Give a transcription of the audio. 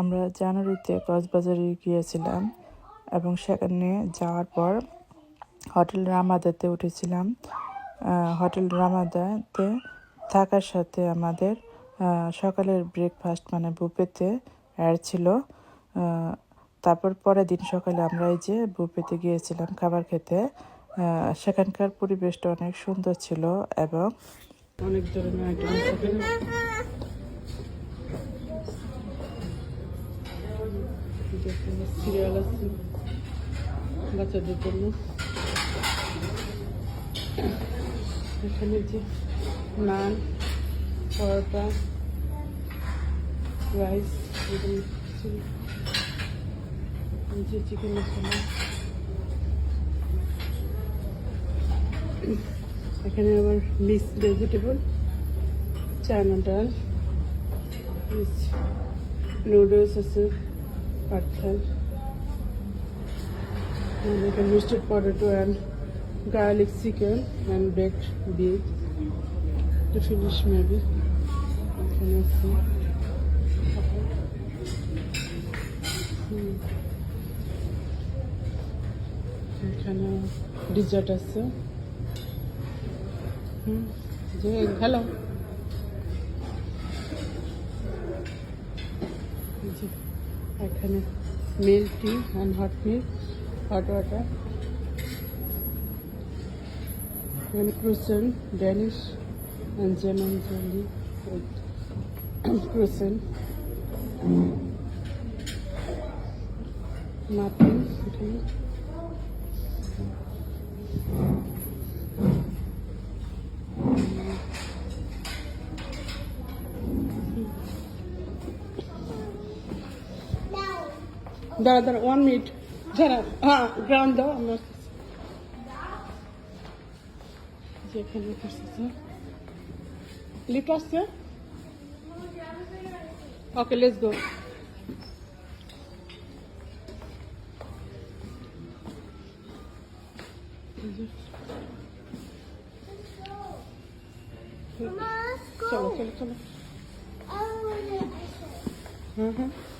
আমরা জানুয়ারিতে কক্সবাজারে গিয়েছিলাম এবং সেখানে যাওয়ার পর হোটেল রামাদাতে উঠেছিলাম। হোটেল রামাদাতে থাকার সাথে আমাদের সকালের ব্রেকফাস্ট মানে বুফেতে অ্যাড ছিল। তারপর পরের দিন সকালে আমরা এই যে বুফেতে গিয়েছিলাম খাবার খেতে সেখানকার পরিবেশটা অনেক সুন্দর ছিল এবং অনেক ধরনের আইটেম। সিরিয়াল আছে বাচ্চাদের জন্য এখানে যে নান পরোটা রাইস যে চিকেন এখানে আবার মিক্স ভেজিটেবল ডাল নুডলস আছে। পাঠাল and like a roasted potato and garlic chicken and baked beef to finish maybe এখানে আছে হুম। এখানে ডিজার্ট আছে হুম যে হ্যালো এখানে milk tea and hot milk Danish and German jelly with croissant muffin okay. দাঁড়া দাঁড়া ওয়ান মিনিট যারা হ্যাঁ গ্রাউন্ড দাও আমরা যেখানে লিফট আসছে ওকে লেটস গো চলো চলো চলো। হুম হুম। ক্লোজ হয়ে